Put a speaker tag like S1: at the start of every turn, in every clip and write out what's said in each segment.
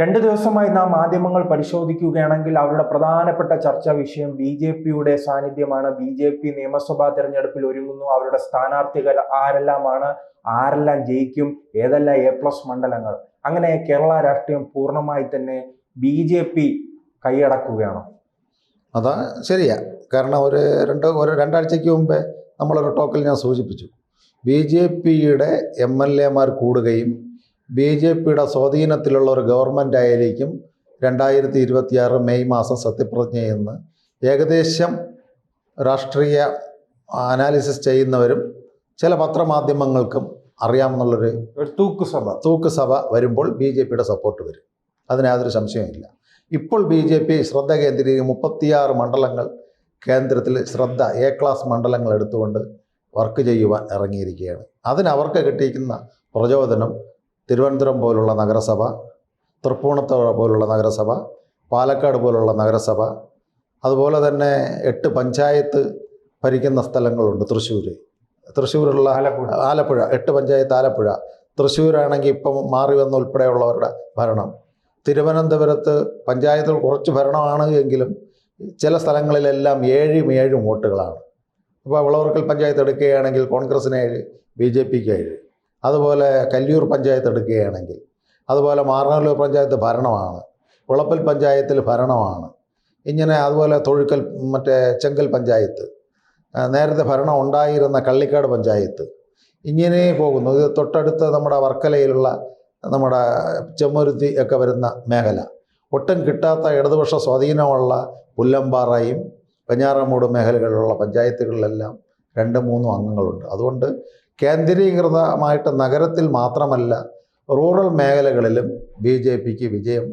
S1: രണ്ട് ദിവസമായി നാം മാധ്യമങ്ങൾ പരിശോധിക്കുകയാണെങ്കിൽ അവരുടെ പ്രധാനപ്പെട്ട ചർച്ചാ വിഷയം ബി ജെ പിയുടെ സാന്നിധ്യമാണ്. ബി ജെ പി നിയമസഭാ തെരഞ്ഞെടുപ്പിൽ ഒരുങ്ങുന്നു. അവരുടെ സ്ഥാനാർത്ഥികൾ ആരെല്ലാമാണ്? ആരെല്ലാം ജയിക്കും? ഏതെല്ലാം എ പ്ലസ് മണ്ഡലങ്ങൾ? അങ്ങനെ കേരള രാഷ്ട്രീയം പൂർണമായി തന്നെ ബി ജെ പി കൈയടക്കുകയാണ്.
S2: അതാ ശരിയാ. കാരണം ഒരു രണ്ട് ഒരു രണ്ടാഴ്ചയ്ക്ക് മുമ്പേ നമ്മളൊരു ടോക്കിൽ ഞാൻ സൂചിപ്പിച്ചു. ബി ജെ പിയുടെ എം എൽ എമാർ കൂടുകയും ബി ജെ പിയുടെ സ്വാധീനത്തിലുള്ള ഒരു ഗവൺമെന്റ് ആയിരിക്കും രണ്ടായിരത്തി ഇരുപത്തിയാറ് മെയ് മാസം സത്യപ്രതിജ്ഞ ചെയ്യുന്ന ഏകദേശം രാഷ്ട്രീയ അനാലിസിസ് ചെയ്യുന്നവരും ചില പത്രമാധ്യമങ്ങൾക്കും അറിയാമെന്നുള്ളൊരു
S1: തൂക്ക് സഭ.
S2: തൂക്ക് സഭ വരുമ്പോൾ ബി ജെ പിയുടെ സപ്പോർട്ട് വരും. അതിന് യാതൊരു സംശയമില്ല ഇപ്പോൾ ബി ജെ പി ശ്രദ്ധ കേന്ദ്രീകരിക്കും മുപ്പത്തിയാറ് മണ്ഡലങ്ങൾ കേന്ദ്രത്തിൽ ശ്രദ്ധ എ ക്ലാസ് മണ്ഡലങ്ങൾ എടുത്തുകൊണ്ട് വർക്ക് ചെയ്യുവാൻ ഇറങ്ങിയിരിക്കുകയാണ്. അതിനവർക്ക് കിട്ടിയിരിക്കുന്ന പ്രചോദനം തിരുവനന്തപുരം പോലുള്ള നഗരസഭ തൃപ്പൂണിത്തുറ പോലുള്ള നഗരസഭ പാലക്കാട് പോലുള്ള നഗരസഭ അതുപോലെ തന്നെ എട്ട് പഞ്ചായത്ത് ഭരിക്കുന്ന സ്ഥലങ്ങളുണ്ട് തൃശ്ശൂർ തൃശ്ശൂരുള്ള
S1: ആലപ്പുഴ.
S2: ആലപ്പുഴ എട്ട് പഞ്ചായത്ത് ആലപ്പുഴ. തൃശ്ശൂരാണെങ്കിൽ ഇപ്പം മാറി വന്ന ഉൾപ്പെടെയുള്ളവരുടെ ഭരണം. തിരുവനന്തപുരത്ത് പഞ്ചായത്തുകൾ കുറച്ച് ഭരണമാണ് എങ്കിലും ചില സ്ഥലങ്ങളിലെല്ലാം ഏഴും ഏഴും വോട്ടുകളാണ്. അപ്പോൾ വിളവർക്കൽ പഞ്ചായത്ത് എടുക്കുകയാണെങ്കിൽ കോൺഗ്രസിന് ഏഴ് ബി ജെ പിക്ക് ഏഴ്. അതുപോലെ കല്ലിയൂർ പഞ്ചായത്ത് എടുക്കുകയാണെങ്കിൽ അതുപോലെ മാറനല്ലൂർ പഞ്ചായത്ത് ഭരണമാണ് ഉളപ്പൽ പഞ്ചായത്തിൽ ഭരണമാണ് ഇങ്ങനെ അതുപോലെ തൊഴുക്കൽ മറ്റേ ചെങ്കൽ പഞ്ചായത്ത് നേരത്തെ ഭരണം ഉണ്ടായിരുന്ന കള്ളിക്കാട് പഞ്ചായത്ത് ഇങ്ങനെ പോകുന്നു. ഇത് തൊട്ടടുത്ത് നമ്മുടെ വർക്കലയിലുള്ള നമ്മുടെ ചെമ്മരുത്തി ഒക്കെ വരുന്ന മേഖല. ഒട്ടും കിട്ടാത്ത ഇടതുപക്ഷ സ്വാധീനമുള്ള പുല്ലമ്പാറയും പഞ്ഞാറമൂട് മേഖലകളിലുള്ള പഞ്ചായത്തുകളിലെല്ലാം രണ്ട് മൂന്നും അംഗങ്ങളുണ്ട്. അതുകൊണ്ട് കേന്ദ്രീകൃതമായിട്ട് നഗരത്തിൽ മാത്രമല്ല റൂറൽ മേഖലകളിലും ബി ജെ പിക്ക് വിജയം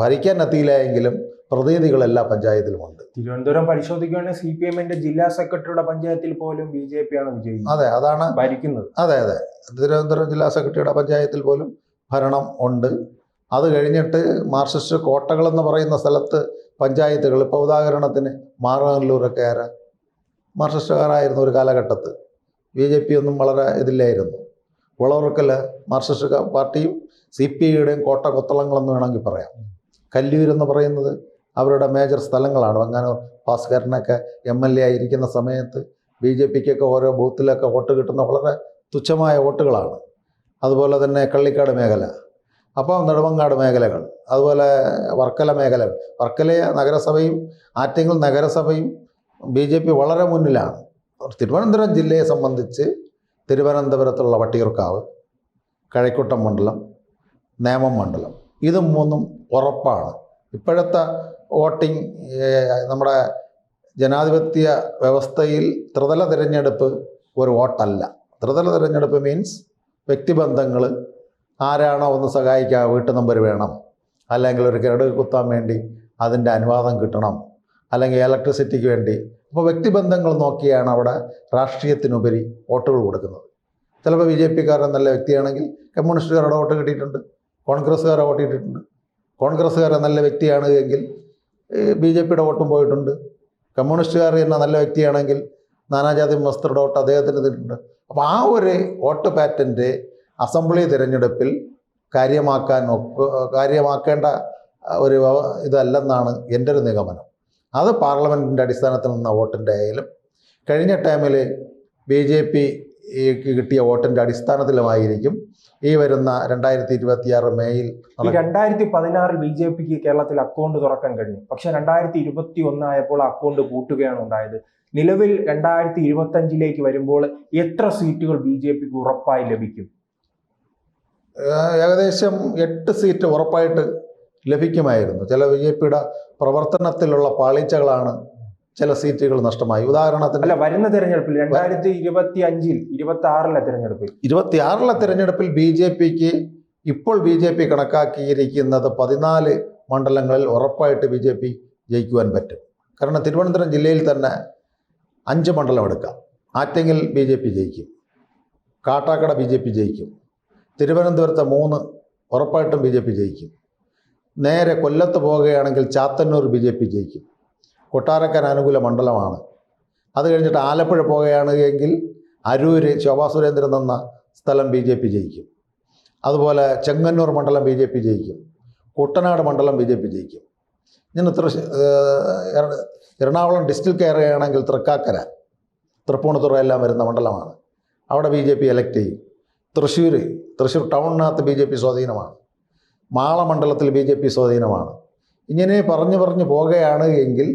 S2: ഭരിക്കാൻ എത്തിയില്ല എങ്കിലും പ്രതിനിധികൾ എല്ലാ പഞ്ചായത്തിലുമുണ്ട്.
S1: തിരുവനന്തപുരം പരിശോധിക്കുകയാണെങ്കിൽ സി പി എമ്മിന്റെ ജില്ലാ സെക്രട്ടറിയുടെ പഞ്ചായത്തിൽ പോലും ബി ജെ പി ആണ് വിജയിക്കുന്നത്.
S2: അതെ അതാണ്
S1: ഭരിക്കുന്നത്.
S2: അതെ അതെ. തിരുവനന്തപുരം ജില്ലാ സെക്രട്ടറിയുടെ പഞ്ചായത്തിൽ പോലും ഭരണം ഉണ്ട്. അത് കഴിഞ്ഞിട്ട് കോട്ടകൾ എന്ന് പറയുന്ന സ്ഥലത്ത് പഞ്ചായത്തുകൾ ഇപ്പോൾ ഉദാഹരണത്തിന് മാറനല്ലൂരൊക്കെ ആരാ? മാർക്സിസ്റ്റുകാരായിരുന്നു ഒരു കാലഘട്ടത്ത്. ബി ജെ പി ഒന്നും വളരെ ഇതില്ലായിരുന്നു. വിളവർക്കൽ മാർക്സിസ്റ്റ് പാർട്ടിയും സി പി ഐയുടെയും കോട്ട കൊത്തളങ്ങളെന്ന് വേണമെങ്കിൽ പറയാം. കല്ലൂരെന്ന് പറയുന്നത് അവരുടെ മേജർ സ്ഥലങ്ങളാണ്. വങ്ങാനൂർ ഭാസ്കരനൊക്കെ എം എൽ എ ആയിരിക്കുന്ന സമയത്ത് ബി ജെ പിക്കൊക്കെ ഓരോ ബൂത്തിലൊക്കെ വോട്ട് കിട്ടുന്ന വളരെ തുച്ഛമായ വോട്ടുകളാണ്. അതുപോലെ തന്നെ കള്ളിക്കാട് മേഖല അപ്പോൾ നെടുമങ്ങാട് മേഖലകൾ അതുപോലെ വർക്കല മേഖലകൾ. വർക്കല നഗരസഭയും ആറ്റിങ്ങൽ നഗരസഭയും ബി ജെ പി വളരെ മുന്നിലാണ്. തിരുവനന്തപുരം ജില്ലയെ സംബന്ധിച്ച് തിരുവനന്തപുരത്തുള്ള വട്ടിയൂർക്കാവ് കഴക്കൂട്ടം മണ്ഡലം നേമം മണ്ഡലം. ഇത് മൂന്നും ഉറപ്പാണ്. ഇപ്പോഴത്തെ വോട്ടിംഗ് നമ്മുടെ ജനാധിപത്യ വ്യവസ്ഥയിൽ ത്രിതല തിരഞ്ഞെടുപ്പ് ഒരു വോട്ടല്ല. ത്രിതല തിരഞ്ഞെടുപ്പ് മീൻസ് വ്യക്തിബന്ധങ്ങൾ ആരാണോ ഒന്ന് സഹായിക്കുക വീട്ടു നമ്പർ വേണം അല്ലെങ്കിൽ ഒരു കിരട് കുത്താൻ വേണ്ടി അതിന്റെ അനുവാദം കിട്ടണം അല്ലെങ്കിൽ ഇലക്ട്രിസിറ്റിക്ക് വേണ്ടി അപ്പോൾ വ്യക്തിബന്ധങ്ങൾ നോക്കിയാണ് അവിടെ രാഷ്ട്രീയത്തിനുപരി വോട്ടുകൾ കൊടുക്കുന്നത്. ചിലപ്പോൾ ബി ജെ പിക്കാരൻ നല്ല വ്യക്തിയാണെങ്കിൽ കമ്മ്യൂണിസ്റ്റുകാരുടെ വോട്ട് കിട്ടിയിട്ടുണ്ട് കോൺഗ്രസ്സുകാരെ വോട്ട് കിട്ടിയിട്ടുണ്ട്. കോൺഗ്രസ്സുകാരെ നല്ല വ്യക്തിയാണ് എങ്കിൽ ബി ജെ പിയുടെ വോട്ടും പോയിട്ടുണ്ട്. കമ്മ്യൂണിസ്റ്റുകാർ തന്നെ നല്ല വ്യക്തിയാണെങ്കിൽ നാനാജാതി മസ്തരുടെ വോട്ട് അദ്ദേഹത്തിന് ഇതിട്ടുണ്ട് അപ്പോൾ ആ ഒരു വോട്ട് പാറ്റന്റെ അസംബ്ലി തിരഞ്ഞെടുപ്പിൽ കാര്യമാക്കാൻ കാര്യമാക്കേണ്ട ഒരു ഇതല്ലെന്നാണ് എന്റെ ഒരു നിഗമനം. അത് പാർലമെന്റിന്റെ അടിസ്ഥാനത്തിൽ നിന്ന വോട്ടിന്റെ ആയാലും കഴിഞ്ഞ ടൈമിൽ ബി ജെ പിക്ക് കിട്ടിയ വോട്ടിന്റെ അടിസ്ഥാനത്തിലുമായിരിക്കും ഈ വരുന്ന രണ്ടായിരത്തി ഇരുപത്തിയാറ് നടക്കുന്ന
S1: രണ്ടായിരത്തി പതിനാറിൽ ബി ജെ പിക്ക് കേരളത്തിൽ അക്കൗണ്ട് തുറക്കാൻ കഴിഞ്ഞു. പക്ഷേ രണ്ടായിരത്തി ഇരുപത്തി ഒന്നായപ്പോൾ അക്കൗണ്ട് കൂട്ടുകയാണ് ഉണ്ടായത്. നിലവിൽ രണ്ടായിരത്തി ഇരുപത്തി അഞ്ചിലേക്ക് വരുമ്പോൾ എത്ര സീറ്റുകൾ ബി ജെ പിക്ക് ഉറപ്പായി ലഭിക്കും?
S2: ഏകദേശം എട്ട് സീറ്റ് ഉറപ്പായിട്ട് ലഭിക്കുമായിരുന്നു. ചില ബി ജെ പിയുടെ പ്രവർത്തനത്തിലുള്ള പാളിച്ചകളാണ് ചില സീറ്റുകൾ നഷ്ടമായി. ഉദാഹരണത്തിന്
S1: അല്ല വരുന്ന തെരഞ്ഞെടുപ്പിൽ രണ്ടായിരത്തി ഇരുപത്തി അഞ്ചിൽ ഇരുപത്തി ആറിലെ തെരഞ്ഞെടുപ്പിൽ.
S2: ഇരുപത്തിയാറിലെ തിരഞ്ഞെടുപ്പിൽ ബി ജെ പിക്ക് ഇപ്പോൾ ബി ജെ പി കണക്കാക്കിയിരിക്കുന്നത് പതിനാല് മണ്ഡലങ്ങളിൽ ഉറപ്പായിട്ട് ബി ജെ പി ജയിക്കുവാൻ പറ്റും. കാരണം തിരുവനന്തപുരം ജില്ലയിൽ തന്നെ അഞ്ച് മണ്ഡലം എടുക്കാം. ആറ്റെങ്കിൽ ബി ജെ പി ജയിക്കും. കാട്ടാക്കട ബി ജെ പി ജയിക്കും. തിരുവനന്തപുരത്തെ മൂന്ന് ഉറപ്പായിട്ടും ബി ജെ പി ജയിക്കും. നേരെ കൊല്ലത്ത് പോവുകയാണെങ്കിൽ ചാത്തന്നൂർ ബി ജെ പി ജയിക്കും. കൊട്ടാരക്കര അനുകൂല മണ്ഡലമാണ്. അത് കഴിഞ്ഞിട്ട് ആലപ്പുഴ പോവുകയാണെങ്കിൽ അരൂര് ശോഭാ സുരേന്ദ്രൻ എന്ന സ്ഥലം ബി ജെ പി ജയിക്കും. അതുപോലെ ചെങ്ങന്നൂർ മണ്ഡലം ബി ജെ പി ജയിക്കും. കുട്ടനാട് മണ്ഡലം ബി ജെ പി ജയിക്കും. ഇങ്ങനെ തൃശ്ശൂർ എറണാകുളം ഡിസ്ട്രിക്ട് കയറുകയാണെങ്കിൽ തൃക്കാക്കര തൃപ്പൂണിത്തുറ എല്ലാം വരുന്ന മണ്ഡലമാണ്. അവിടെ ബി ജെ പി എലക്ട് ചെയ്യും. തൃശ്ശൂർ തൃശ്ശൂർ ടൗണിനകത്ത് ബി ജെ പി സ്വാധീനമാണ്. മാള മണ്ഡലത്തിൽ ബി ജെ പി സ്വാധീനമാണ്. ഇങ്ങനെ പറഞ്ഞു പറഞ്ഞു പോകുകയാണ് എങ്കിൽ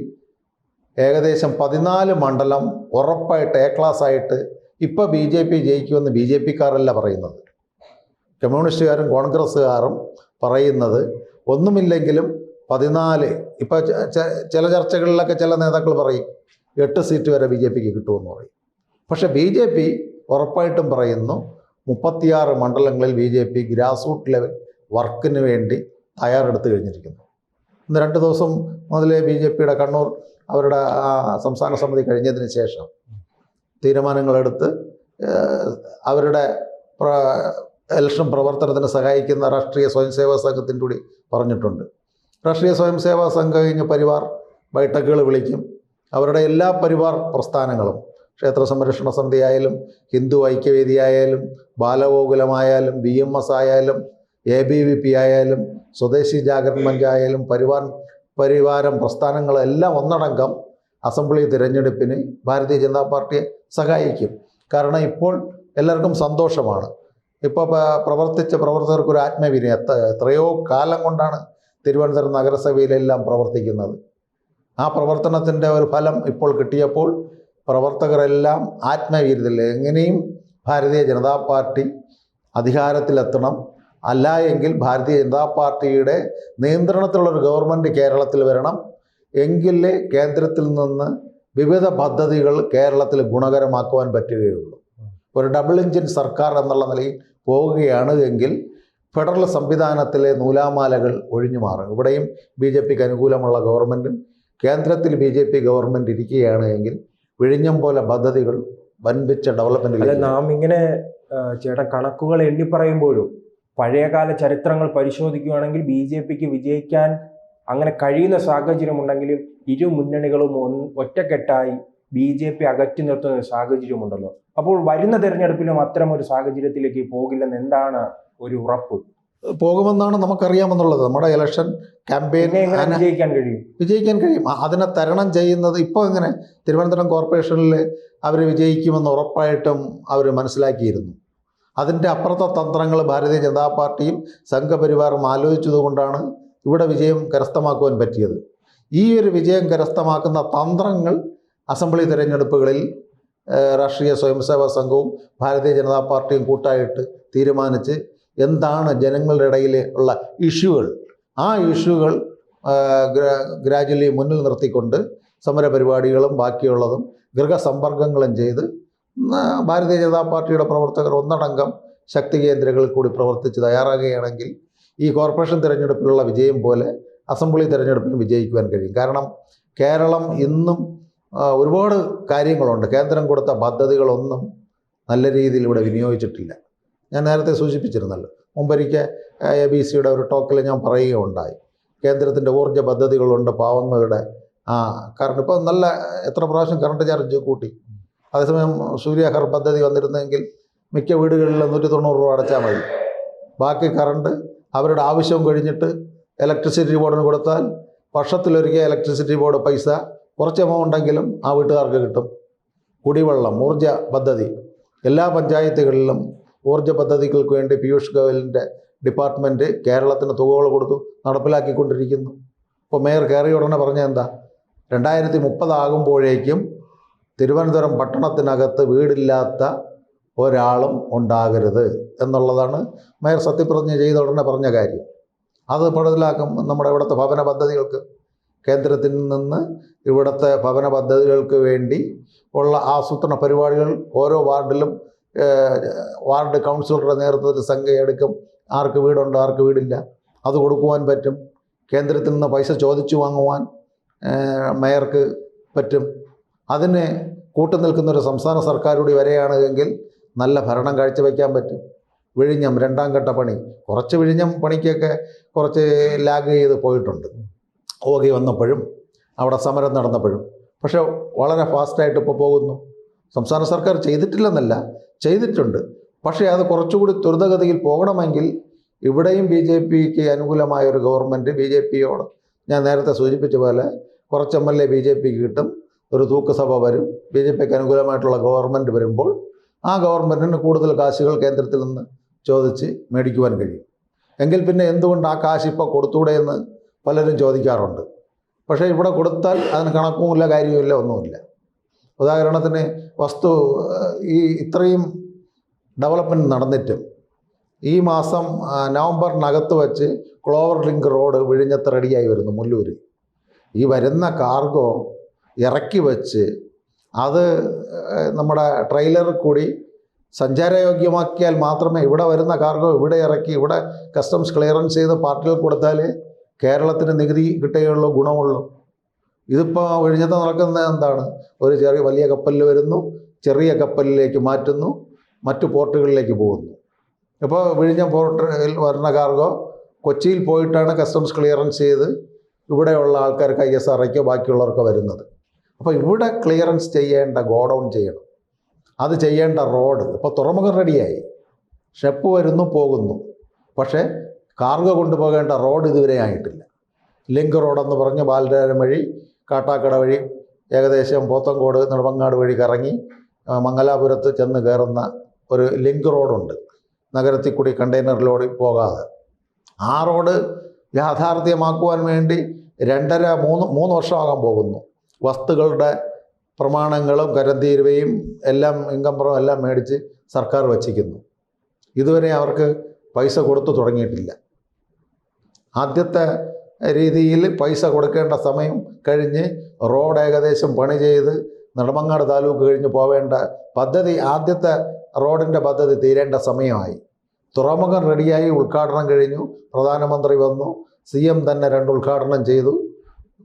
S2: ഏകദേശം പതിനാല് മണ്ഡലം ഉറപ്പായിട്ട് എ ക്ലാസ് ആയിട്ട് ഇപ്പോൾ ബി ജെ പി ജയിക്കുമെന്ന് ബി ജെ പിക്കാരല്ല പറയുന്നത്. കമ്മ്യൂണിസ്റ്റുകാരും കോൺഗ്രസ്സുകാരും പറയുന്നത് ഒന്നുമില്ലെങ്കിലും പതിനാല് ഇപ്പോൾ ചില ചർച്ചകളിലൊക്കെ ചില നേതാക്കൾ പറയും എട്ട് സീറ്റ് വരെ ബി ജെ പിക്ക് കിട്ടുമെന്ന് പറയും. പക്ഷെ ബി ജെ പി ഉറപ്പായിട്ടും പറയുന്നു മുപ്പത്തിയാറ് മണ്ഡലങ്ങളിൽ B J P grass root level വർക്കിന് വേണ്ടി തയ്യാറെടുത്ത് കഴിഞ്ഞിരിക്കുന്നു. ഇന്ന് രണ്ട് ദിവസം മുതലേ ബി ജെ പിയുടെ കണ്ണൂർ അവരുടെ സംസ്ഥാന സമിതി കഴിഞ്ഞതിന് ശേഷം തീരുമാനങ്ങളെടുത്ത് അവരുടെ ഇലക്ഷൻ പ്രവർത്തനത്തിന് സഹായിക്കുന്ന രാഷ്ട്രീയ സ്വയം സേവാ സംഘത്തിന്റെ കൂടി പറഞ്ഞിട്ടുണ്ട്. രാഷ്ട്രീയ സ്വയം സേവാ സംഘം കഴിഞ്ഞ് പരിവാർ ബൈഠക്കുകൾ വിളിക്കും. അവരുടെ എല്ലാ പരിവാർ പ്രസ്ഥാനങ്ങളും ക്ഷേത്ര സംരക്ഷണ സമിതി ആയാലും ഹിന്ദു ഐക്യവേദിയായാലും ബാലഗോകുലമായാലും ബി എം എസ് ആയാലും എ ബി വി പി ആയാലും സ്വദേശി ജാഗരൺ മഞ്ച് ആയാലും പരിവാർ പരിവാരം പ്രസ്ഥാനങ്ങളെല്ലാം ഒന്നടങ്കം അസംബ്ലി തിരഞ്ഞെടുപ്പിന് ഭാരതീയ ജനതാ പാർട്ടിയെ സഹായിക്കും. കാരണം ഇപ്പോൾ എല്ലാവർക്കും സന്തോഷമാണ്. ഇപ്പോൾ പ്രവർത്തിച്ച പ്രവർത്തകർക്കൊരു ആത്മവിനയം എത്ര എത്രയോ കാലം കൊണ്ടാണ് തിരുവനന്തപുരം നഗരസഭയിലെല്ലാം പ്രവർത്തിക്കുന്നത്. ആ പ്രവർത്തനത്തിന്റെ ഒരു ഫലം ഇപ്പോൾ കിട്ടിയപ്പോൾ പ്രവർത്തകരെല്ലാം ആത്മവീര്യത്തിൽ എങ്ങനെയും ഭാരതീയ ജനതാ പാർട്ടി അധികാരത്തിലെത്തണം. അല്ല എങ്കിൽ ഭാരതീയ ജനതാ പാർട്ടിയുടെ നിയന്ത്രണത്തിലുള്ളൊരു ഗവൺമെന്റ് കേരളത്തിൽ വരണം. എങ്കിലേ കേന്ദ്രത്തിൽ നിന്ന് വിവിധ പദ്ധതികൾ കേരളത്തിൽ ഗുണകരമാക്കുവാൻ പറ്റുകയുള്ളൂ. ഒരു ഡബിൾ എഞ്ചിൻ സർക്കാർ എന്നുള്ള നിലയിൽ പോവുകയാണ് എങ്കിൽ ഫെഡറൽ സംവിധാനത്തിലെ നൂലാമാലകൾ ഒഴിഞ്ഞു മാറും. ഇവിടെയും ബി ജെ പിക്ക് അനുകൂലമുള്ള ഗവൺമെന്റും കേന്ദ്രത്തിൽ ബി ജെ പി ഗവൺമെന്റ് ഇരിക്കുകയാണ് എങ്കിൽ വിഴിഞ്ഞം പോലെ പദ്ധതികൾ വൻപിച്ച ഡെവലപ്മെന്റ്
S1: നാം ഇങ്ങനെ ചേട്ടൻ കണക്കുകൾ എണ്ണി പറയുമ്പോഴും പഴയകാല ചരിത്രങ്ങൾ പരിശോധിക്കുകയാണെങ്കിൽ ബി ജെ പിക്ക് വിജയിക്കാൻ അങ്ങനെ കഴിയുന്ന സാഹചര്യം ഉണ്ടെങ്കിലും ഇരു മുന്നണികളും ഒന്ന് ഒറ്റക്കെട്ടായി ബി ജെ പി അകറ്റി നിർത്തുന്ന ഒരു സാഹചര്യമുണ്ടല്ലോ. അപ്പോൾ വരുന്ന തെരഞ്ഞെടുപ്പിലും അത്തരം ഒരു സാഹചര്യത്തിലേക്ക് പോകില്ലെന്ന് എന്താണ് ഒരു ഉറപ്പ്?
S2: പോകുമെന്നാണ് നമുക്കറിയാമെന്നുള്ളത്. നമ്മുടെ ഇലക്ഷൻ ക്യാമ്പയിൻ
S1: വിജയിക്കാൻ കഴിയും?
S2: വിജയിക്കാൻ കഴിയും. അതിനെ തരണം ചെയ്യുന്നത് ഇപ്പോൾ എങ്ങനെ തിരുവനന്തപുരം കോർപ്പറേഷനിൽ അവർ വിജയിക്കുമെന്ന് ഉറപ്പായിട്ടും അവർ മനസ്സിലാക്കിയിരുന്നു. അതിന്റെ അപ്പുറത്തെ തന്ത്രങ്ങൾ ഭാരതീയ ജനതാ പാർട്ടിയും സംഘപരിവാറും ആലോചിച്ചതുകൊണ്ടാണ് ഇവിടെ വിജയം കരസ്ഥമാക്കുവാൻ പറ്റിയത്. ഈ ഒരു വിജയം കരസ്ഥമാക്കുന്ന തന്ത്രങ്ങൾ അസംബ്ലി തിരഞ്ഞെടുപ്പുകളിൽ രാഷ്ട്രീയ സ്വയംസേവാ സംഘവും ഭാരതീയ ജനതാ പാർട്ടിയും കൂട്ടായിട്ട് തീരുമാനിച്ച് എന്താണ് ജനങ്ങളുടെ ഇടയിൽ ഉള്ള ഇഷ്യൂകൾ. ആ ഇഷ്യൂകൾ ഗ്രാജുവലി മുന്നിൽ നിർത്തിക്കൊണ്ട് സമരപരിപാടികളും ബാക്കിയുള്ളതും ഗൃഹസമ്പർക്കങ്ങളും ചെയ്ത് ഭാരതീയ ജനതാ പാർട്ടിയുടെ പ്രവർത്തകർ ഒന്നടങ്കം ശക്തി കേന്ദ്രങ്ങളിൽ കൂടി പ്രവർത്തിച്ച് തയ്യാറാകുകയാണെങ്കിൽ ഈ കോർപ്പറേഷൻ തിരഞ്ഞെടുപ്പിലുള്ള വിജയം പോലെ അസംബ്ലി തിരഞ്ഞെടുപ്പിലും വിജയിക്കുവാൻ കഴിയും. കാരണം കേരളം ഇന്നും ഒരുപാട് കാര്യങ്ങളുണ്ട്. കേന്ദ്രം കൊടുത്ത പദ്ധതികളൊന്നും നല്ല രീതിയിൽ ഇവിടെ വിനിയോഗിച്ചിട്ടില്ല. ഞാൻ നേരത്തെ സൂചിപ്പിച്ചിരുന്നല്ലോ മുമ്പൊരിക്കൽ എ ബി സിയുടെ ഒരു ടോക്കിൽ ഞാൻ പറയുകയുണ്ടായി. കേന്ദ്രത്തിന്റെ ഊർജ പദ്ധതികളുണ്ട് പാവങ്ങളുടെ ആ കറണ്ട് ഇപ്പോൾ നല്ല എത്ര പ്രാവശ്യം കറണ്ട് ചാർജ് കൂട്ടി. അതേസമയം സൂര്യഹർ പദ്ധതി വന്നിരുന്നെങ്കിൽ മിക്ക വീടുകളിലും നൂറ്റി തൊണ്ണൂറ് രൂപ അടച്ചാൽ മതി. ബാക്കി കറണ്ട് അവരുടെ ആവശ്യം കഴിഞ്ഞിട്ട് ഇലക്ട്രിസിറ്റി ബോർഡിന് കൊടുത്താൽ വർഷത്തിലൊരിക്കൽ ഇലക്ട്രിസിറ്റി ബോർഡ് പൈസ കുറച്ച് എമൗണ്ടെങ്കിലും ആ വീട്ടുകാർക്ക് കിട്ടും. കുടിവെള്ളം ഊർജ പദ്ധതി എല്ലാ പഞ്ചായത്തുകളിലും ഊർജ പദ്ധതികൾക്ക് വേണ്ടി പീയൂഷ് ഗോയലിന്റെ ഡിപ്പാർട്ട്മെന്റ് കേരളത്തിന് തുകകൾ കൊടുത്തു നടപ്പിലാക്കിക്കൊണ്ടിരിക്കുന്നു. ഇപ്പോൾ മേയർ കയറിയ ഉടനെ പറഞ്ഞ എന്താ? രണ്ടായിരത്തി മുപ്പതാകുമ്പോഴേക്കും തിരുവനന്തപുരം പട്ടണത്തിനകത്ത് വീടില്ലാത്ത ഒരാളും ഉണ്ടാകരുത് എന്നുള്ളതാണ് മേയർ സത്യപ്രതിജ്ഞ ചെയ്ത ഉടനെ പറഞ്ഞ കാര്യം. അത് പഠിതലാക്കും നമ്മുടെ ഇവിടുത്തെ ഭവന പദ്ധതികൾക്ക്. കേന്ദ്രത്തിൽ നിന്ന് ഇവിടുത്തെ ഭവന പദ്ധതികൾക്ക് വേണ്ടി ഉള്ള ആസൂത്രണ പരിപാടികൾ ഓരോ വാർഡിലും വാർഡ് കൗൺസിലറുടെ നേതൃത്വത്തിൽ സംഖ്യ എടുക്കും. ആർക്ക് വീടുണ്ട് ആർക്ക് വീടില്ല. അത് കൊടുക്കുവാൻ പറ്റും. കേന്ദ്രത്തിൽ നിന്ന് പൈസ ചോദിച്ചു വാങ്ങുവാൻ മേയർക്ക് പറ്റും. അതിന് കൂട്ടു നിൽക്കുന്ന ഒരു സംസ്ഥാന സർക്കാർ കൂടി വരെയാണ് എങ്കിൽ നല്ല ഭരണം കാഴ്ചവെക്കാൻ പറ്റും. വിഴിഞ്ഞം രണ്ടാം ഘട്ട പണി. കുറച്ച് വിഴിഞ്ഞം പണിക്കൊക്കെ കുറച്ച് ലാഗ് ചെയ്ത് പോയിട്ടുണ്ട്. ഓകി വന്നപ്പോഴും അവിടെ സമരം നടന്നപ്പോഴും. പക്ഷേ വളരെ ഫാസ്റ്റായിട്ട് ഇപ്പോൾ പോകുന്നു. സംസ്ഥാന സർക്കാർ ചെയ്തിട്ടില്ലെന്നല്ല ചെയ്തിട്ടുണ്ട്. പക്ഷേ അത് കുറച്ചുകൂടി ത്വരിതഗതിയിൽ പോകണമെങ്കിൽ ഇവിടെയും ബി ജെ പിക്ക് അനുകൂലമായ ഒരു ഗവൺമെന്റ് ബി ജെ പിയോട് ഞാൻ നേരത്തെ സൂചിപ്പിച്ച പോലെ കുറച്ച് M L A B J പിക്ക് കിട്ടും. ഒരു തൂക്കുസഭ വരും. ബി ജെ പിക്ക് അനുകൂലമായിട്ടുള്ള ഗവൺമെന്റ് വരുമ്പോൾ ആ ഗവൺമെന്റിന് കൂടുതൽ കാശുകൾ കേന്ദ്രത്തിൽ നിന്ന് ചോദിച്ച് മേടിക്കുവാൻ കഴിയും. എങ്കിൽ പിന്നെ എന്തുകൊണ്ട് ആ കാശ് ഇപ്പോൾ കൊടുത്തൂടെ എന്ന് പലരും ചോദിക്കാറുണ്ട്. പക്ഷേ ഇവിടെ കൊടുത്താൽ അതിന് കണക്കുമില്ല കാര്യവുമില്ല ഒന്നുമില്ല. ഉദാഹരണത്തിന് വസ്തു ഈ ഇത്രയും ഡെവലപ്മെന്റ് നടന്നിട്ടും ഈ മാസം നവംബറിനകത്ത് വെച്ച് ക്ലോവർ ലിങ്ക് റോഡ് വിഴിഞ്ഞത്ത് റെഡിയായി വരുന്നു മുല്ലൂർ ഈ വരുന്ന കാർഗോ ഇറക്കി വെച്ച് അത് നമ്മുടെ ട്രെയിലറിൽ കൂടി സഞ്ചാരയോഗ്യമാക്കിയാൽ മാത്രമേ ഇവിടെ വരുന്ന കാർഗോ ഇവിടെ ഇറക്കി ഇവിടെ കസ്റ്റംസ് ക്ലിയറൻസ് ചെയ്ത് പാർട്ടികൾ കൊടുത്താൽ കേരളത്തിന് നികുതി കിട്ടുകയുള്ളൂ ഗുണമുള്ളൂ. ഇതിപ്പോൾ ഒഴിഞ്ഞത് നടക്കുന്നത് എന്താണ്? ഒരു ചെറിയ വലിയ കപ്പലിൽ വരുന്നു ചെറിയ കപ്പലിലേക്ക് മാറ്റുന്നു മറ്റു പോർട്ടുകളിലേക്ക് പോകുന്നു. ഇപ്പോൾ വിഴിഞ്ഞ പോർട്ടിൽ വരുന്ന കാർഗോ കൊച്ചിയിൽ പോയിട്ടാണ് കസ്റ്റംസ് ക്ലിയറൻസ് ചെയ്ത് ഇവിടെയുള്ള ആൾക്കാർക്ക് ഐ എസ് ആർഐക്കോ ബാക്കിയുള്ളവർക്കോ വരുന്നത്. അപ്പോൾ ഇവിടെ ക്ലിയറൻസ് ചെയ്യേണ്ട ഗോഡൗൺ ചെയ്യണം. അത് ചെയ്യേണ്ട റോഡ് ഇപ്പോൾ തുറമുഖം റെഡിയായി ഷെപ്പ് വരുന്നു പോകുന്നു. പക്ഷേ കാർഗോ കൊണ്ടുപോകേണ്ട റോഡ് ഇതുവരെ ആയിട്ടില്ല. ലിങ്ക് റോഡെന്ന് പറഞ്ഞ് ബാലരാജൻ വഴി കാട്ടാക്കട വഴി ഏകദേശം പോത്തങ്കോട് നെടുമങ്ങാട് വഴി കറങ്ങി മംഗലാപുരത്ത് ചെന്ന് കയറുന്ന ഒരു ലിങ്ക് റോഡുണ്ട് നഗരത്തിൽ കൂടി കണ്ടെയ്നർ ലോഡിൽ പോകാതെ. ആ റോഡ് യാഥാർത്ഥ്യമാക്കുവാൻ വേണ്ടി രണ്ടര മൂന്ന് മൂന്ന് വർഷമാകാൻ പോകുന്നു. വസ്തുക്കളുടെ പ്രമാണങ്ങളും കരന്തീരുവയും എല്ലാം ഇൻകം പുറം എല്ലാം മേടിച്ച് സർക്കാർ വച്ചിരിക്കുന്നു. ഇതുവരെ അവർക്ക് പൈസ കൊടുത്തു തുടങ്ങിയിട്ടില്ല. ആദ്യത്തെ രീതിയിൽ പൈസ കൊടുക്കേണ്ട സമയം കഴിഞ്ഞ് റോഡ് ഏകദേശം പണി ചെയ്ത് നെടുമങ്ങാട് താലൂക്ക് കഴിഞ്ഞ് പോവേണ്ട പദ്ധതി ആദ്യത്തെ റോഡിന്റെ പദ്ധതി തീരേണ്ട സമയമായി. തുറമുഖം റെഡിയായി ഉദ്ഘാടനം കഴിഞ്ഞു. പ്രധാനമന്ത്രി വന്നു. സി എം തന്നെ രണ്ട് ഉദ്ഘാടനം ചെയ്തു.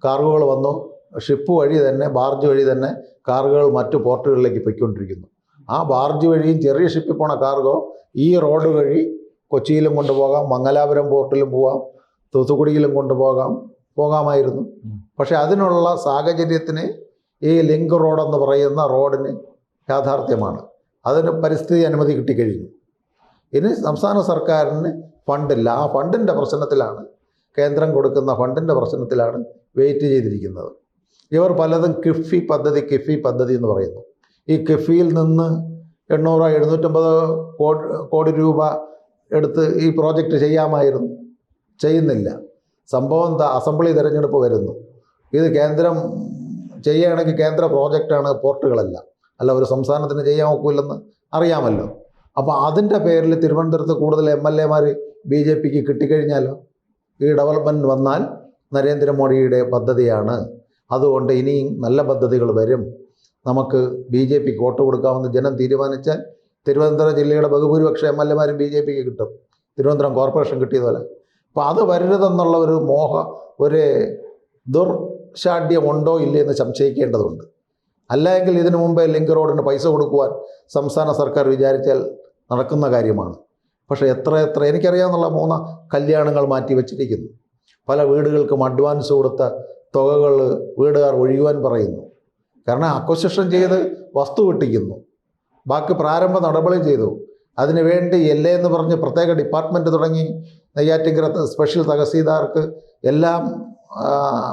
S2: കാർഗുകൾ വന്നു. ഷിപ്പ് വഴി തന്നെ ബാർജ് വഴി തന്നെ കാറുകൾ മറ്റു പോർട്ടുകളിലേക്ക് പൊയ്ക്കൊണ്ടിരിക്കുന്നു. ആ ബാർജ് വഴിയും ചെറിയ ഷിപ്പിൽ പോണ കാർഗോ ഈ റോഡ് വഴി കൊച്ചിയിലും കൊണ്ടുപോകാം മംഗലാപുരം പോർട്ടിലും പോകാം തൂത്തുക്കുടിയിലും കൊണ്ടുപോകാം പോകാമായിരുന്നു. പക്ഷെ അതിനുള്ള സാഹചര്യത്തിന് ഈ ലിങ്ക് റോഡെന്ന് പറയുന്ന റോഡിന് യാഥാർത്ഥ്യമാണ്. അതിന് പരിസ്ഥിതി അനുമതി കിട്ടിക്കഴിഞ്ഞു. ഇനി സംസ്ഥാന സർക്കാരിന് ഫണ്ടില്ല. ആ ഫണ്ടിന്റെ പ്രശ്നത്തിലാണ് കേന്ദ്രം കൊടുക്കുന്ന ഫണ്ടിന്റെ പ്രശ്നത്തിലാണ് വെയിറ്റ് ചെയ്തിരിക്കുന്നത്. ഇവർ പലതും കിഫി പദ്ധതി കിഫി പദ്ധതി എന്ന് പറയുന്നു. ഈ കിഫിയിൽ നിന്ന് എണ്ണൂറ് എഴുന്നൂറ്റമ്പത് കോടി കോടി രൂപ എടുത്ത് ഈ പ്രോജക്റ്റ് ചെയ്യാമായിരുന്നു. ചെയ്യുന്നില്ല. സംഭവം അസംബ്ലി തിരഞ്ഞെടുപ്പ് വരുന്നു. ഇത് കേന്ദ്രം ചെയ്യുകയാണെങ്കിൽ കേന്ദ്ര പ്രോജക്റ്റാണ് പോർട്ടുകളല്ല. അല്ല ഒരു സംസ്ഥാനത്തിന് ചെയ്യാൻ ഒക്കില്ലെന്ന് അറിയാമല്ലോ. അപ്പോൾ അതിന്റെ പേരിൽ തിരുവനന്തപുരത്ത് കൂടുതൽ എം എൽ എമാർ ബി ജെ പിക്ക് കിട്ടിക്കഴിഞ്ഞാലോ? ഈ ഡെവലപ്മെന്റ് വന്നാൽ നരേന്ദ്രമോദിയുടെ പദ്ധതിയാണ്. അതുകൊണ്ട് ഇനിയും നല്ല പദ്ധതികൾ വരും. നമുക്ക് ബി ജെ പിക്ക് വോട്ട് കൊടുക്കാമെന്ന് ജനം തീരുമാനിച്ചാൽ തിരുവനന്തപുരം ജില്ലയുടെ ബഹുഭൂരിപക്ഷ എം എൽ എമാരും ബി ജെ പിക്ക് കിട്ടും. തിരുവനന്തപുരം കോർപ്പറേഷൻ കിട്ടിയതുപോലെ അപ്പോൾ അത് വരരുതെന്നുള്ള ഒരു മോഹ ഒരു ദുർശാഢ്യമുണ്ടോ ഇല്ലേ എന്ന് സംശയിക്കേണ്ടതുണ്ട്. അല്ലെങ്കിൽ ഇതിനു മുമ്പേ ലിങ്ക് റോഡിന് പൈസ കൊടുക്കുവാൻ സംസ്ഥാന സർക്കാർ വിചാരിച്ചാൽ നടക്കുന്ന കാര്യമാണ്. പക്ഷേ എത്ര എത്ര എനിക്കറിയാവുന്നുള്ള മൂന്ന് കല്യാണങ്ങൾ മാറ്റി വച്ചിരിക്കുന്നു. പല വീടുകൾക്കും അഡ്വാൻസ് കൊടുത്ത തുകകൾ വീടുകാർ ഒഴിയുവാൻ പറയുന്നു. കാരണം അക്വസിഷൻ ചെയ്ത് വസ്തു വെട്ടിക്കുന്നു ബാക്കി പ്രാരംഭ നടപടി ചെയ്തു. അതിനുവേണ്ടി എൽ എന്ന് പറഞ്ഞ് പ്രത്യേക ഡിപ്പാർട്ട്മെന്റ് തുടങ്ങി. നെയ്യാറ്റിങ്കര സ്പെഷ്യൽ തഹസീൽദാർക്ക് എല്ലാം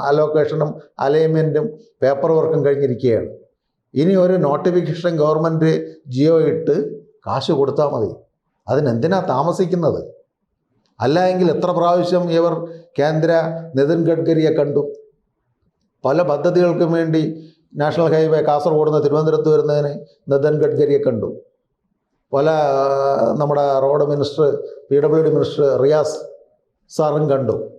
S2: അലോക്കേഷനും അലൈൻമെന്റും പേപ്പർ വർക്കും കഴിഞ്ഞിരിക്കുകയാണ്. ഇനി ഒരു നോട്ടിഫിക്കേഷൻ ഗവൺമെന്റ് ജിയോ ഇട്ട് കാശ് കൊടുത്താൽ മതി. അതിനെന്തിനാ താമസിക്കുന്നത്? അല്ല എങ്കിൽ എത്ര പ്രാവശ്യം ഇവർ കേന്ദ്ര നിതിൻ ഗഡ്കരിയെ കണ്ടു? പല പദ്ധതികൾക്കും വേണ്ടി നാഷണൽ ഹൈവേ കാസർഗോഡ് നിന്ന് തിരുവനന്തപുരത്ത് വരുന്നതിന് നിതിൻ ഗഡ്കരിയെ കണ്ടു. പല നമ്മുടെ road minister P W D minister Riyas സാറും കണ്ടു.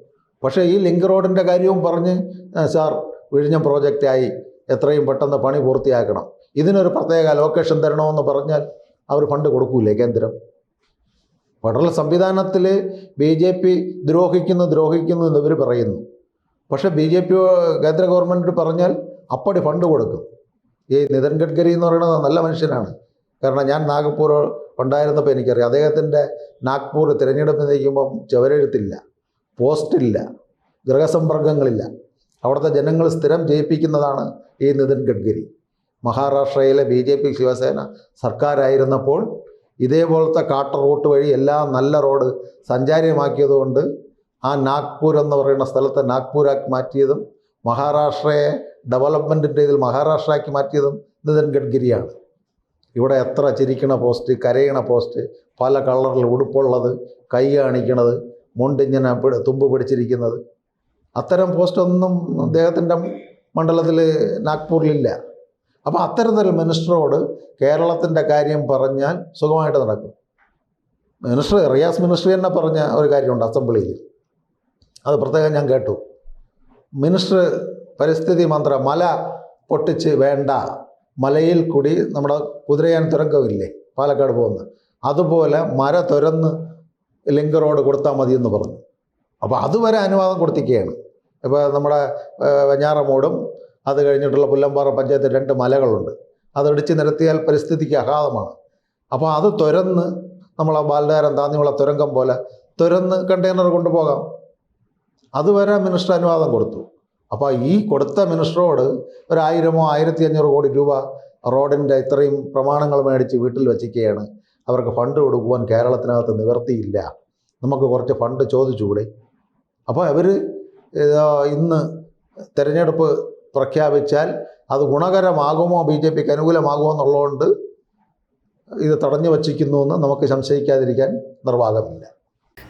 S2: പക്ഷേ ഈ ലിങ്ക് റോഡിന്റെ കാര്യവും പറഞ്ഞ് "ആ, സാർ വിഴിഞ്ഞം പ്രോജക്റ്റായി. എത്രയും പെട്ടെന്ന് പണി പൂർത്തിയാക്കണം. ഇതിനൊരു പ്രത്യേക ലൊക്കേഷൻ തരണമെന്ന് പറഞ്ഞാൽ അവർ ഫണ്ട് കൊടുക്കൂലേ കേന്ദ്രം? ഫെഡറൽ സംവിധാനത്തിൽ ബി ജെ പി ദ്രോഹിക്കുന്നു ദ്രോഹിക്കുന്നു എന്ന് ഇവർ പറയുന്നു. പക്ഷേ ബി ജെ പി കേന്ദ്ര ഗവൺമെന്റ് പറഞ്ഞാൽ അപ്പടി ഫണ്ട് കൊടുക്കും. ഈ നിതിൻ ഗഡ്കരി എന്ന് പറയുന്നത് നല്ല മനുഷ്യനാണ്. കാരണം ഞാൻ നാഗ്പൂർ ഉണ്ടായിരുന്നപ്പോൾ എനിക്കറിയാം. അദ്ദേഹത്തിന്റെ നാഗ്പൂർ തിരഞ്ഞെടുപ്പ് നയിക്കുമ്പം ചുവരെഴുത്തില്ല പോസ്റ്റില്ല ഗൃഹസമ്പർക്കങ്ങളില്ല. അവിടുത്തെ ജനങ്ങൾ സ്ഥിരം ജയിപ്പിക്കുന്നതാണ് ഈ നിതിൻ ഗഡ്കരി. മഹാരാഷ്ട്രയിലെ ബി ജെ പി ശിവസേന സർക്കാരായിരുന്നപ്പോൾ ഇതേപോലത്തെ കാട്ട റോട്ട് വഴി എല്ലാം നല്ല റോഡ് സഞ്ചാരിയമാക്കിയതുകൊണ്ട് ആ നാഗ്പൂർ എന്ന് പറയുന്ന സ്ഥലത്തെ നാഗ്പൂരാക്കി മാറ്റിയതും മഹാരാഷ്ട്രയെ ഡെവലപ്മെന്റിന്റെ ഇതിൽ മഹാരാഷ്ട്രയാക്കി മാറ്റിയതും നിതിൻ ഗഡ്കരിയാണ്. ഇവിടെ എത്ര ചിരിക്കണ പോസ്റ്റ് കരയണ പോസ്റ്റ് പല കളറിൽ ഉടുപ്പുള്ളത് കൈ കാണിക്കണത് മുണ്ടിങ്ങനെ തുമ്പ് പിടിച്ചിരിക്കുന്നത്. അത്തരം പോസ്റ്റൊന്നും അദ്ദേഹത്തിന്റെ മണ്ഡലത്തിൽ നാഗ്പൂരിലില്ല. അപ്പോൾ അത്തരത്തിൽ മിനിസ്റ്ററോട് കേരളത്തിന്റെ കാര്യം പറഞ്ഞാൽ സുഖമായിട്ട് നടക്കും. മിനിസ്റ്റർ റിയാസ് മിനിസ്റ്റർ തന്നെ പറഞ്ഞ ഒരു കാര്യമുണ്ട് അസംബ്ലിയിൽ. അത് പ്രത്യേകം ഞാൻ കേട്ടു. മിനിസ്റ്റർ പരിസ്ഥിതി മന്ത്ര മല പൊട്ടിച്ച് വേണ്ട. മലയിൽ കൂടി നമ്മുടെ കുതിരയാൻ തുരങ്കമില്ലേ പാലക്കാട് പോകുന്ന അതുപോലെ മര തുരന്ന് ലിങ്ക് റോഡ് കൊടുത്താൽ മതി എന്ന് പറഞ്ഞു. അപ്പോൾ അതുവരെ അനുവാദം കൊടുത്തിരിക്കുകയാണ്. ഇപ്പോൾ നമ്മുടെ വെഞ്ഞാറമൂടും അത് കഴിഞ്ഞിട്ടുള്ള പുല്ലമ്പാറ പഞ്ചായത്തിൽ രണ്ട് മലകളുണ്ട്. അതിടിച്ച് നിരത്തിയാൽ പരിസ്ഥിതിക്ക് അഘാതമാണ് അപ്പോൾ അത് തുരന്ന് നമ്മളെ ബാലധാരം താന്നിയുള്ള തുരങ്കം പോലെ തുരന്ന് കണ്ടെയ്നർ കൊണ്ടുപോകാം. അതുവരെ മിനിസ്റ്റർ അനുവാദം കൊടുത്തു. അപ്പോൾ ഈ കൊടുത്ത മിനിസ്റ്ററോട് ഒരായിരമോ ആയിരത്തി അഞ്ഞൂറ് കോടി രൂപ റോഡിന്റെ ഇത്രയും പ്രമാണങ്ങൾ മേടിച്ച് വീട്ടിൽ വച്ചിരിക്കുകയാണ്. അവർക്ക് ഫണ്ട് കൊടുക്കുവാൻ കേരളത്തിനകത്ത് നിവർത്തിയില്ല. നമുക്ക് കുറച്ച് ഫണ്ട് ചോദിച്ചുകൂടെ? അപ്പോൾ അവർ ഇന്ന് തിരഞ്ഞെടുപ്പ് പ്രഖ്യാപിച്ചാൽ അത് ഗുണകരമാകുമോ ബി ജെ പിക്ക് അനുകൂലമാകുമോ എന്നുള്ളതുകൊണ്ട് ഇത് തടഞ്ഞു വച്ചിരിക്കുന്നു എന്ന് നമുക്ക് സംശയിക്കാതിരിക്കാൻ നിർവാഹമില്ല.